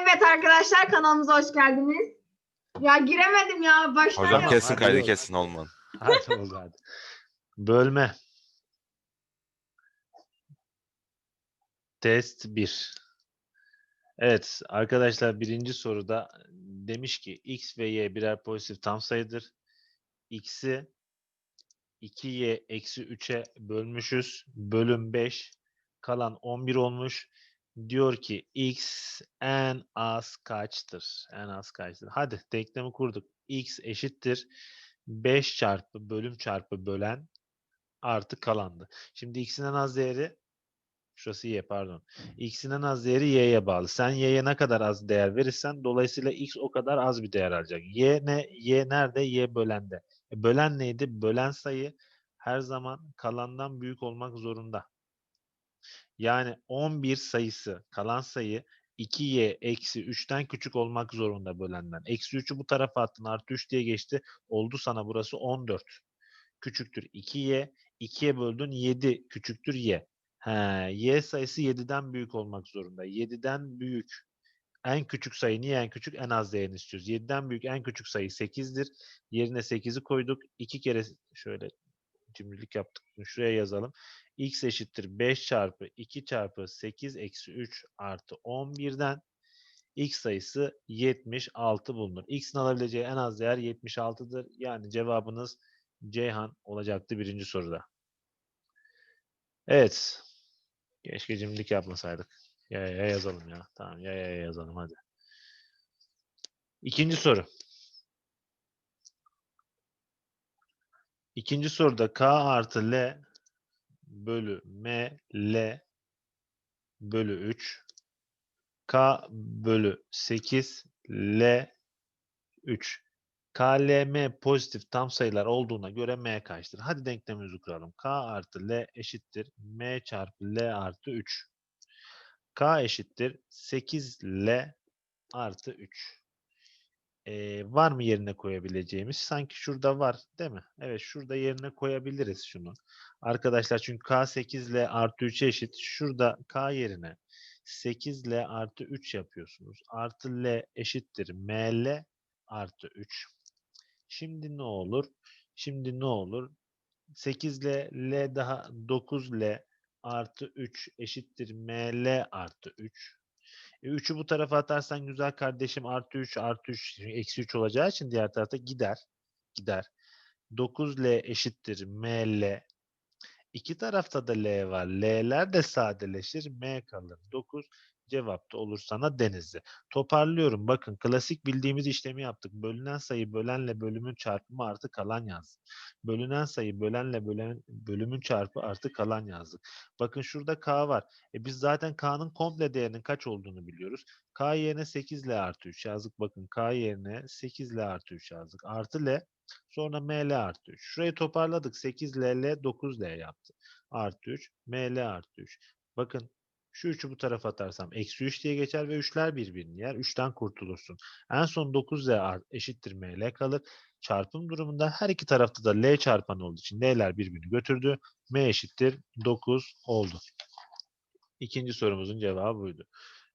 Evet arkadaşlar kanalımıza hoş geldiniz. Ya giremedim ya baştan Hocam yap- kesin hadi kaydı kesin olmadı. Hadi oldu hadi. Bölme. Test 1. Evet arkadaşlar birinci soruda demiş ki x ve y birer pozitif tam sayıdır. x'i 2y eksi 3'e bölmüşüz. Bölüm 5. Kalan 11 olmuş. Diyor ki x en az kaçtır? En az kaçtır? Hadi denklemi kurduk. x eşittir 5 çarpı bölüm çarpı bölen artı kalandı. Şimdi x'in en az değeri şurası y pardon. x'in en az değeri y'ye bağlı. Sen y'ye ne kadar az değer verirsen dolayısıyla x o kadar az bir değer alacak. y ne? y nerede? y bölende. E, bölen neydi? Bölen sayı her zaman kalandan büyük olmak zorunda. Yani 11 sayısı kalan sayı 2y eksi 3'ten küçük olmak zorunda bölenden. Eksi 3'ü bu tarafa attın artı 3 diye geçti. Oldu sana burası 14. Küçüktür 2y. 2'ye böldün 7 küçüktür y. He, y sayısı 7'den büyük olmak zorunda. 7'den büyük. En küçük sayı niye en küçük? En az değerini istiyoruz. 7'den büyük en küçük sayı 8'dir. Yerine 8'i koyduk. 2 kere şöyle cimrilik yaptık. Bunu Şuraya yazalım. x eşittir 5 çarpı 2 çarpı 8 eksi 3 artı 11'den x sayısı 76 bulunur. x'in alabileceği en az değer 76'dır. Yani cevabınız Ceyhan olacaktı birinci soruda. Evet. Keşke cimrilik yapmasaydık. Ya ya yazalım ya. Tamam ya ya yazalım hadi. İkinci soru. İkinci soruda k artı l bölü m l bölü 3 k bölü 8 l 3 KLM pozitif tam sayılar olduğuna göre M kaçtır? Hadi denklemimizi kuralım. K artı L eşittir M çarpı L artı 3. K eşittir 8L artı 3. Ee, var mı yerine koyabileceğimiz? Sanki şurada var değil mi? Evet şurada yerine koyabiliriz şunu. Arkadaşlar çünkü K 8L artı 3'e eşit. Şurada K yerine 8L artı 3 yapıyorsunuz. Artı L eşittir ML artı 3. Şimdi ne olur? Şimdi ne olur? 8 ile L daha 9 L artı 3 eşittir ML artı 3. E, 3'ü bu tarafa atarsan güzel kardeşim artı 3 artı 3 eksi 3 olacağı için diğer tarafta gider. Gider. 9L eşittir ML. İki tarafta da L var. L'ler de sadeleşir. M kalır. 9 cevap da olur sana denizli. Toparlıyorum. Bakın klasik bildiğimiz işlemi yaptık. Bölünen sayı bölenle bölümün çarpımı artı kalan yazdık. Bölünen sayı bölenle bölen, bölümün çarpı artı kalan yazdık. Bakın şurada K var. E biz zaten K'nın komple değerinin kaç olduğunu biliyoruz. K yerine 8 ile artı 3 yazdık. Bakın K yerine 8 ile artı 3 yazdık. Artı L sonra ML artı 3. Şurayı toparladık. 8 L L 9 L yaptı. Artı 3 ML artı 3. Bakın şu 3'ü bu tarafa atarsam eksi 3 diye geçer ve 3'ler birbirini yer. 3'ten kurtulursun. En son 9 L art- eşittir ML kalır. Çarpım durumunda her iki tarafta da L çarpanı olduğu için L'ler birbirini götürdü. M eşittir 9 oldu. İkinci sorumuzun cevabı buydu.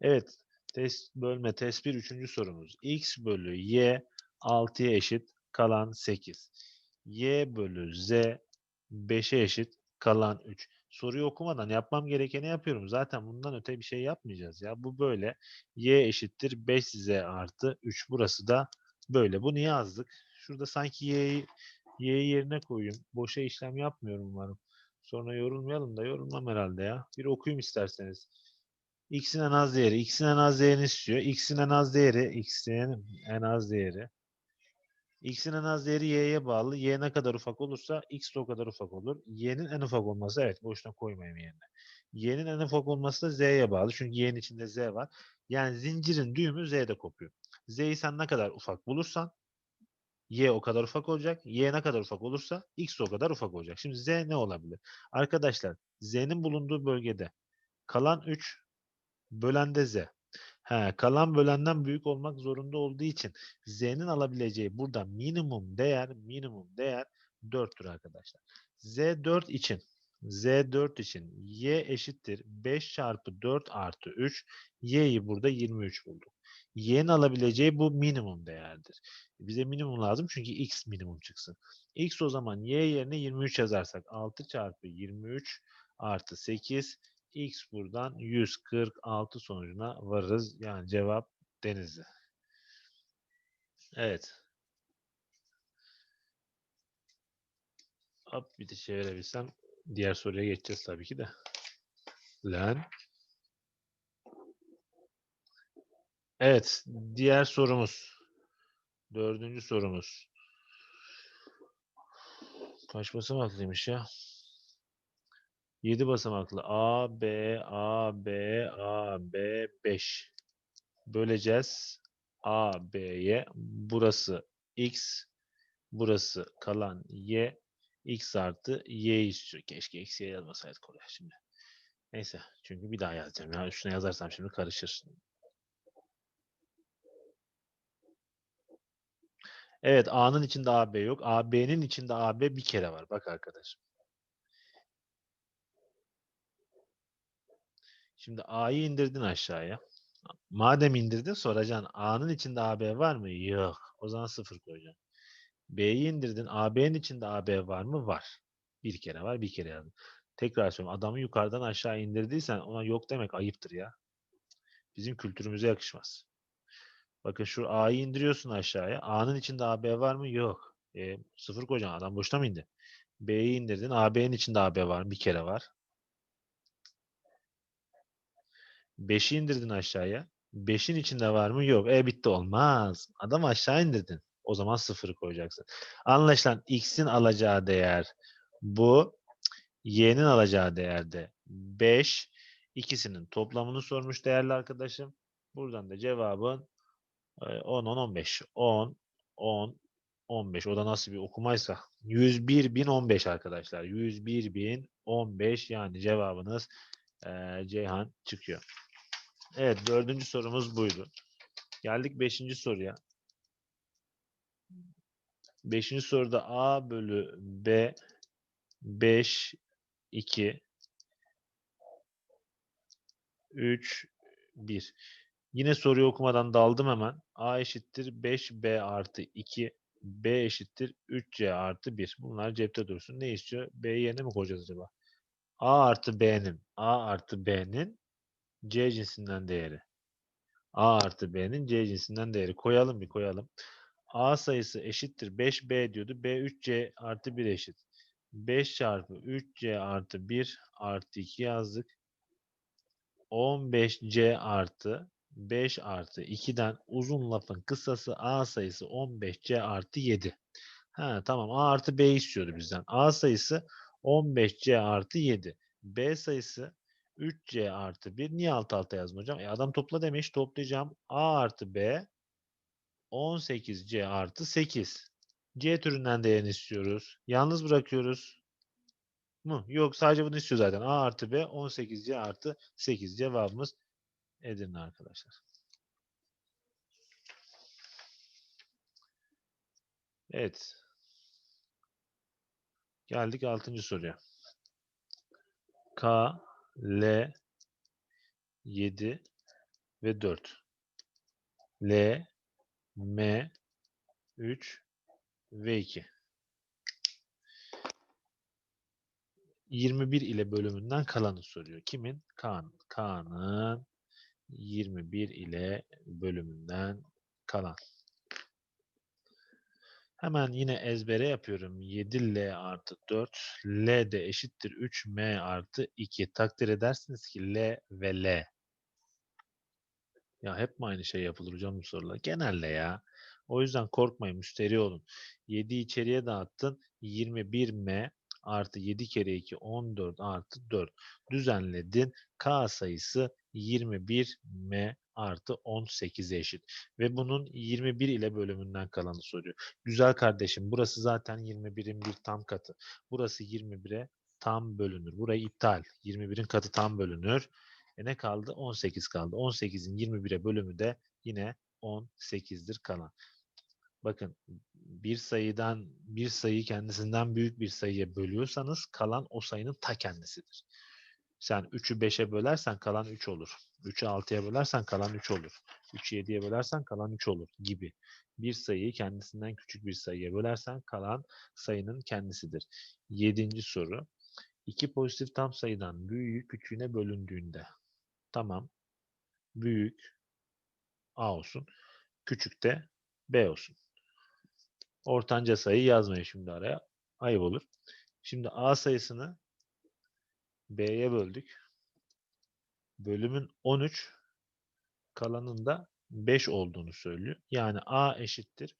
Evet. Test bölme test 1 üçüncü sorumuz. X bölü Y 6'ya eşit kalan 8. Y bölü Z 5'e eşit kalan 3. Soruyu okumadan yapmam gerekeni yapıyorum. Zaten bundan öte bir şey yapmayacağız ya. Bu böyle. Y eşittir 5Z artı 3. Burası da böyle. Bunu yazdık. Şurada sanki Y'yi Y'yi yerine koyayım. Boşa işlem yapmıyorum umarım. Sonra yorulmayalım da yorulmam herhalde ya. Bir okuyayım isterseniz. X'in en az değeri. X'in en az değerini istiyor. X'in en az değeri. X'in en az değeri. X'in en az değeri y'ye bağlı. Y ne kadar ufak olursa x de o kadar ufak olur. Y'nin en ufak olması evet boşuna koymayayım yerine. Y'nin en ufak olması da z'ye bağlı. Çünkü y'nin içinde z var. Yani zincirin düğümü z'de kopuyor. Z'yi sen ne kadar ufak bulursan y o kadar ufak olacak. Y ne kadar ufak olursa x de o kadar ufak olacak. Şimdi z ne olabilir? Arkadaşlar z'nin bulunduğu bölgede kalan 3 bölende z. He, kalan bölenden büyük olmak zorunda olduğu için z'nin alabileceği burada minimum değer minimum değer 4'tür arkadaşlar. z 4 için Z4 için y eşittir 5 çarpı 4 artı 3. Y'yi burada 23 bulduk. Y'nin alabileceği bu minimum değerdir. Bize minimum lazım çünkü x minimum çıksın. x o zaman y yerine 23 yazarsak 6 çarpı 23 artı 8 x buradan 146 sonucuna varırız. Yani cevap Denizli. Evet. Hop bir de çevirebilsem diğer soruya geçeceğiz tabii ki de. Lan. Evet, diğer sorumuz. Dördüncü sorumuz. Kaç basamaklıymış ya? 7 basamaklı. A, B, A, B, A, B, 5. Böleceğiz. A, B'ye. Burası X. Burası kalan Y. X artı Y istiyor. Keşke eksiye yazmasaydık oraya şimdi. Neyse. Çünkü bir daha yazacağım. Ya üstüne yazarsam şimdi karışır. Evet A'nın içinde AB yok. AB'nin içinde AB bir kere var. Bak arkadaşım. Şimdi A'yı indirdin aşağıya. Madem indirdin soracaksın. A'nın içinde AB var mı? Yok. O zaman sıfır koyacaksın. B'yi indirdin. AB'nin içinde AB var mı? Var. Bir kere var. Bir kere yazdın. Tekrar söylüyorum. Adamı yukarıdan aşağı indirdiysen ona yok demek ayıptır ya. Bizim kültürümüze yakışmaz. Bakın şu A'yı indiriyorsun aşağıya. A'nın içinde AB var mı? Yok. E, sıfır koyacaksın. Adam boşta mı indi? B'yi indirdin. AB'nin içinde AB var mı? Bir kere var. 5'i indirdin aşağıya. 5'in içinde var mı? Yok. E bitti olmaz. Adam aşağı indirdin. O zaman sıfırı koyacaksın. Anlaşılan x'in alacağı değer bu. Y'nin alacağı değer de 5. İkisinin toplamını sormuş değerli arkadaşım. Buradan da cevabın e, 10, 10, 15. 10, 10, 15. O da nasıl bir okumaysa. 101 bin 15 arkadaşlar. 101 bin 15 yani cevabınız e, Ceyhan çıkıyor. Evet dördüncü sorumuz buydu. Geldik beşinci soruya. Beşinci soruda A bölü B 5 2 3 1 Yine soruyu okumadan daldım hemen. A eşittir 5B artı 2 B eşittir 3C artı 1. Bunlar cepte dursun. Ne istiyor? B yerine mi koyacağız acaba? A artı B'nin A artı B'nin C cinsinden değeri. A artı B'nin C cinsinden değeri. Koyalım bir koyalım. A sayısı eşittir 5B diyordu. B 3C artı 1 eşit. 5 çarpı 3C artı 1 artı 2 yazdık. 15C artı 5 artı 2'den uzun lafın kısası A sayısı 15C artı 7. Ha tamam A artı B istiyordu bizden. A sayısı 15C artı 7. B sayısı 3C artı 1. Niye alt alta yazdım hocam? E adam topla demiş. Toplayacağım. A artı B 18C artı 8. C türünden değerini istiyoruz. Yalnız bırakıyoruz. Mu? Yok sadece bunu istiyor zaten. A artı B 18C artı 8. Cevabımız Edirne arkadaşlar. Evet. Geldik 6. soruya. K, L, 7 ve 4. L, M, 3 ve 2. 21 ile bölümünden kalanı soruyor. Kimin? Kaan. Kaan'ın 21 ile bölümünden kalan. Hemen yine ezbere yapıyorum. 7L artı 4. L de eşittir 3M artı 2. Takdir edersiniz ki L ve L. Ya hep mi aynı şey yapılır hocam bu sorular? Genelde ya. O yüzden korkmayın, müşteri olun. 7 içeriye dağıttın. 21M artı 7 kere 2 14 artı 4. Düzenledin. K sayısı 21M artı 18'e eşit. Ve bunun 21 ile bölümünden kalanı soruyor. Güzel kardeşim burası zaten 21'in bir tam katı. Burası 21'e tam bölünür. Burayı iptal. 21'in katı tam bölünür. E ne kaldı? 18 kaldı. 18'in 21'e bölümü de yine 18'dir kalan. Bakın bir sayıdan bir sayıyı kendisinden büyük bir sayıya bölüyorsanız kalan o sayının ta kendisidir. Sen 3'ü 5'e bölersen kalan 3 olur. 3'ü 6'ya bölersen kalan 3 olur. 3'ü 7'ye bölersen kalan 3 olur gibi. Bir sayıyı kendisinden küçük bir sayıya bölersen kalan sayının kendisidir. Yedinci soru. İki pozitif tam sayıdan büyüğü küçüğüne bölündüğünde. Tamam. Büyük A olsun. Küçük de B olsun. Ortanca sayı yazmayın şimdi araya. Ayıp olur. Şimdi A sayısını B'ye böldük. Bölümün 13 kalanın da 5 olduğunu söylüyor. Yani A eşittir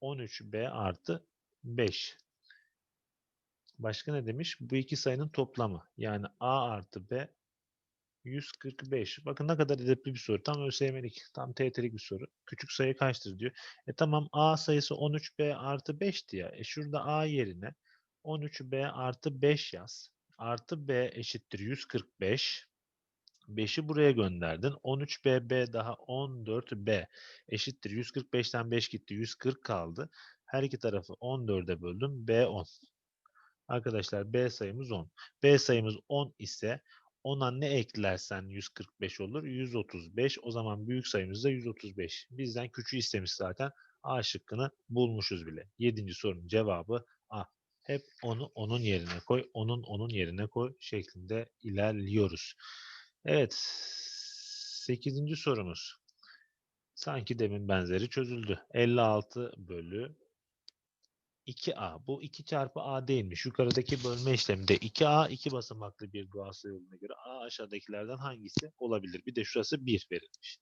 13B artı 5. Başka ne demiş? Bu iki sayının toplamı. Yani A artı B 145. Bakın ne kadar edepli bir soru. Tam ÖSYM'lik, tam TYT'lik bir soru. Küçük sayı kaçtır diyor. E tamam A sayısı 13B artı 5'ti ya. E şurada A yerine 13B artı 5 yaz. Artı B eşittir 145. 5'i buraya gönderdin. 13B, B daha 14B eşittir. 145'ten 5 gitti. 140 kaldı. Her iki tarafı 14'e böldüm. B 10. Arkadaşlar B sayımız 10. B sayımız 10 ise 10'a ne eklersen 145 olur. 135. O zaman büyük sayımız da 135. Bizden küçüğü istemiş zaten. A şıkkını bulmuşuz bile. 7. sorunun cevabı A. Hep onu onun yerine koy, onun onun yerine koy şeklinde ilerliyoruz. Evet. 8. sorumuz. Sanki demin benzeri çözüldü. 56 bölü 2A. Bu 2 çarpı A değilmiş. Yukarıdaki bölme işleminde 2A 2 basamaklı bir doğal sayı olduğuna göre A aşağıdakilerden hangisi olabilir? Bir de şurası 1 verilmiş.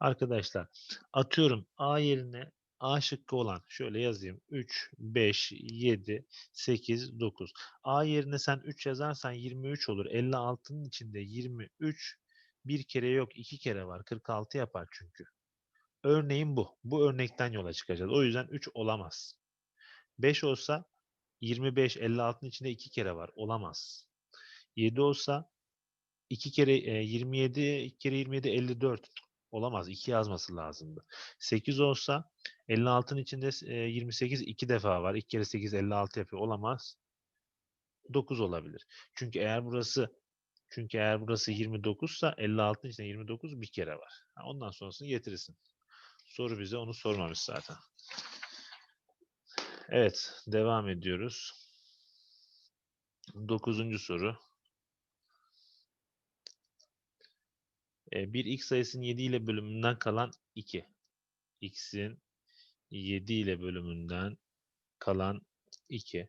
Arkadaşlar atıyorum A yerine A şıkkı olan şöyle yazayım. 3, 5, 7, 8, 9. A yerine sen 3 yazarsan 23 olur. 56'nın içinde 23 bir kere yok iki kere var. 46 yapar çünkü. Örneğin bu. Bu örnekten yola çıkacağız. O yüzden 3 olamaz. 5 olsa 25 56'nın içinde 2 kere var. Olamaz. 7 olsa 2 kere e, 27 2 kere 27 54 olamaz. 2 yazması lazımdı. 8 olsa 56'nın içinde e, 28 2 defa var. 2 kere 8 56 yapıyor. Olamaz. 9 olabilir. Çünkü eğer burası çünkü eğer burası 29 ise 56'nın içinde 29 bir kere var. Ondan sonrasını getirirsin. Soru bize onu sormamış zaten. Evet, devam ediyoruz. Dokuzuncu soru. Bir x sayısının 7 ile bölümünden kalan 2. x'in 7 ile bölümünden kalan 2.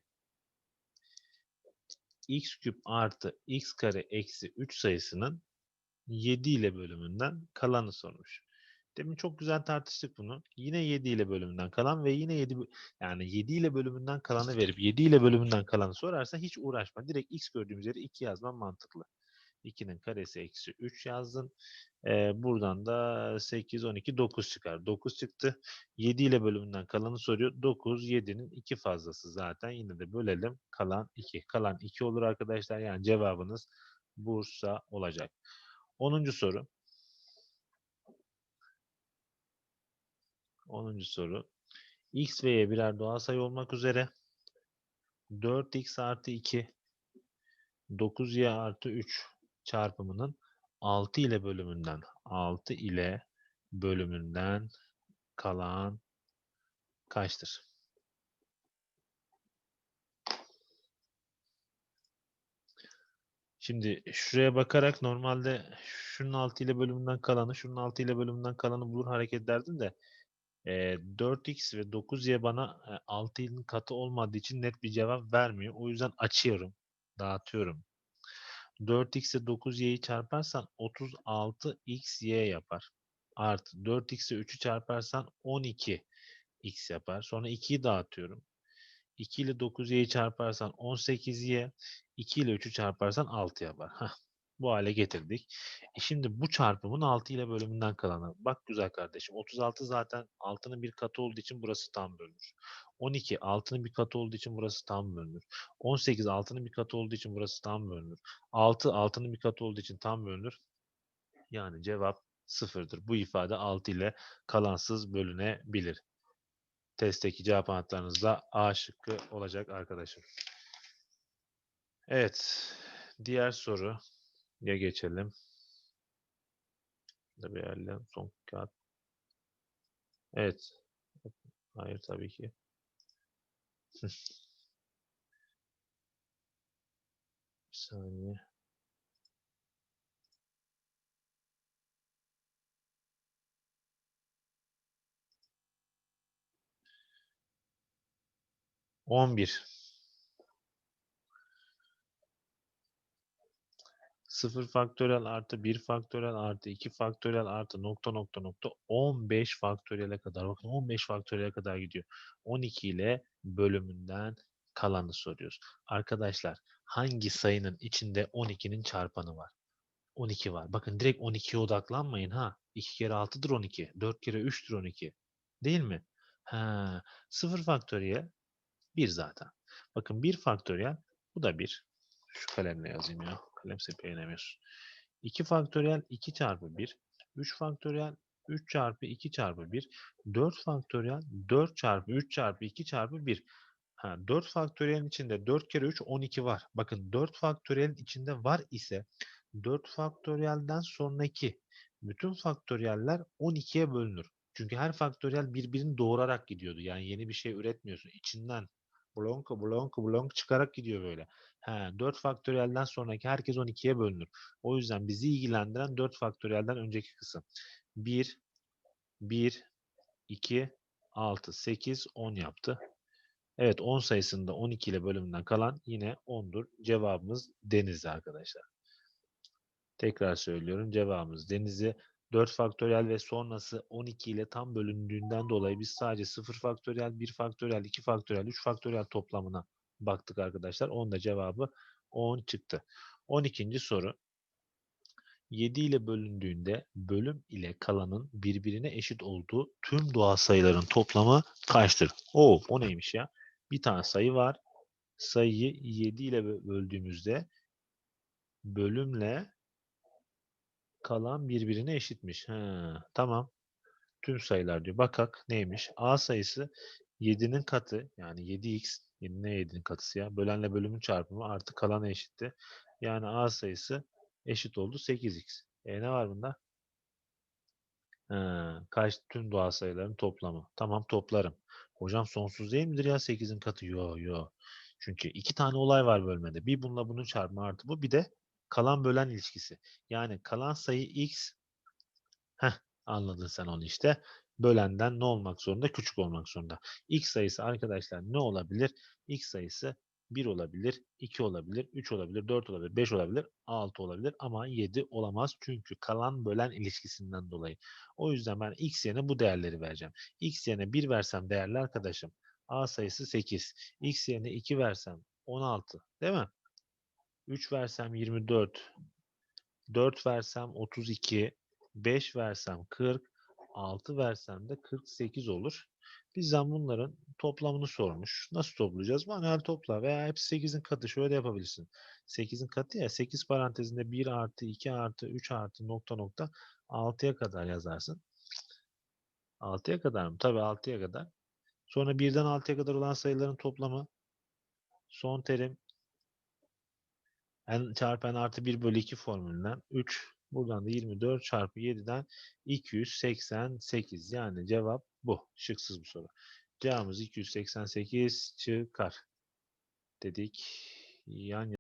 x küp artı x kare eksi 3 sayısının 7 ile bölümünden kalanı sormuş. Demin çok güzel tartıştık bunu. Yine 7 ile bölümünden kalan ve yine 7 bö- yani 7 ile bölümünden kalanı verip 7 ile bölümünden kalanı sorarsa hiç uğraşma. Direkt x gördüğümüz yere 2 yazman mantıklı. 2'nin karesi eksi 3 yazdın. Ee, buradan da 8, 12, 9 çıkar. 9 çıktı. 7 ile bölümünden kalanı soruyor. 9, 7'nin 2 fazlası zaten. Yine de bölelim. Kalan 2. Kalan 2 olur arkadaşlar. Yani cevabınız Bursa olacak. 10. soru. 10. soru. X ve Y birer doğal sayı olmak üzere 4x artı 2 9y artı 3 çarpımının 6 ile bölümünden 6 ile bölümünden kalan kaçtır? Şimdi şuraya bakarak normalde şunun 6 ile bölümünden kalanı, şunun 6 ile bölümünden kalanı bulur hareket ederdim de e, 4x ve 9y bana e, 6'nın katı olmadığı için net bir cevap vermiyor. O yüzden açıyorum, dağıtıyorum. 4x ile 9y'yi çarparsan 36xy yapar. Artı 4x ile 3'ü çarparsan 12x yapar. Sonra 2'yi dağıtıyorum. 2 ile 9y'yi çarparsan 18y, 2 ile 3'ü çarparsan 6 yapar. Heh, bu hale getirdik. E şimdi bu çarpımın 6 ile bölümünden kalanı. Bak güzel kardeşim. 36 zaten 6'nın bir katı olduğu için burası tam bölünür. 12 6'nın bir katı olduğu için burası tam bölünür. 18 6'nın bir katı olduğu için burası tam bölünür. 6 6'nın bir katı olduğu için tam bölünür. Yani cevap sıfırdır. Bu ifade 6 ile kalansız bölünebilir. testteki cevap anahtarınız da A şıkkı olacak arkadaşım. Evet. Diğer soru ya geçelim. Da bir son kağıt. Evet. Hayır tabii ki. Bir saniye. On bir. Sıfır faktöriyel artı bir faktöriyel artı iki faktöriyel artı nokta nokta nokta 15 faktöriyele kadar. Bakın 15 faktöriyele kadar gidiyor. 12 ile bölümünden kalanı soruyoruz. Arkadaşlar hangi sayının içinde 12'nin çarpanı var? 12 var. Bakın direkt 12'ye odaklanmayın ha. 2 kere 6'dır 12. 4 kere 3'tür 12. Değil mi? Ha, 0 faktöriyel 1 zaten. Bakın 1 faktöriyel bu da 1. Şu kalemle yazayım ya. Kalem sepeyenemiyorsun. 2 faktöriyel 2 çarpı 1. 3 faktöriyel 3 çarpı 2 çarpı 1. 4 faktöriyel 4 çarpı 3 çarpı 2 çarpı 1. Ha, 4 faktöriyelin içinde 4 kere 3 12 var. Bakın 4 faktöriyelin içinde var ise 4 faktöriyelden sonraki bütün faktöriyeller 12'ye bölünür. Çünkü her faktöriyel birbirini doğurarak gidiyordu. Yani yeni bir şey üretmiyorsun. İçinden blonk blonk blonk çıkarak gidiyor böyle. He, 4 faktöriyelden sonraki herkes 12'ye bölünür. O yüzden bizi ilgilendiren 4 faktöriyelden önceki kısım. 1, 1, 2, 6, 8, 10 yaptı. Evet 10 sayısında 12 ile bölümünden kalan yine 10'dur. Cevabımız Denizli arkadaşlar. Tekrar söylüyorum cevabımız Denizli. 4 faktöriyel ve sonrası 12 ile tam bölündüğünden dolayı biz sadece 0 faktöriyel, 1 faktöriyel, 2 faktöriyel, 3 faktöriyel toplamına baktık arkadaşlar. Onun da cevabı 10 çıktı. 12. soru. 7 ile bölündüğünde bölüm ile kalanın birbirine eşit olduğu tüm doğal sayıların toplamı kaçtır? Oo, o neymiş ya? Bir tane sayı var. Sayıyı 7 ile bö- böldüğümüzde bölümle kalan birbirine eşitmiş. He, tamam. Tüm sayılar diyor. Bakak neymiş? A sayısı 7'nin katı yani 7x 7 ne 7'nin katısı ya? Bölenle bölümün çarpımı artı kalana eşitti. Yani A sayısı eşit oldu 8x. E ne var bunda? He, kaç tüm doğal sayıların toplamı. Tamam toplarım. Hocam sonsuz değil midir ya 8'in katı? Yo yo. Çünkü iki tane olay var bölmede. Bir bununla bunun çarpımı artı bu. Bir de kalan bölen ilişkisi. Yani kalan sayı x Heh, anladın sen onu işte. Bölenden ne olmak zorunda? Küçük olmak zorunda. X sayısı arkadaşlar ne olabilir? X sayısı 1 olabilir, 2 olabilir, 3 olabilir, 4 olabilir, 5 olabilir, 6 olabilir ama 7 olamaz. Çünkü kalan bölen ilişkisinden dolayı. O yüzden ben x yerine bu değerleri vereceğim. x yerine 1 versem değerli arkadaşım a sayısı 8. x yerine 2 versem 16 değil mi? 3 versem 24. 4 versem 32. 5 versem 40. 6 versem de 48 olur. Bizden bunların toplamını sormuş. Nasıl toplayacağız? Manuel topla veya hepsi 8'in katı. Şöyle de yapabilirsin. 8'in katı ya 8 parantezinde 1 artı 2 artı 3 artı nokta nokta 6'ya kadar yazarsın. 6'ya kadar mı? Tabii 6'ya kadar. Sonra 1'den 6'ya kadar olan sayıların toplamı son terim n çarpı n artı 1 bölü 2 formülünden 3 buradan da 24 çarpı 7'den 288 yani cevap bu. Şıksız bu soru. Cevabımız 288 çıkar dedik. Yan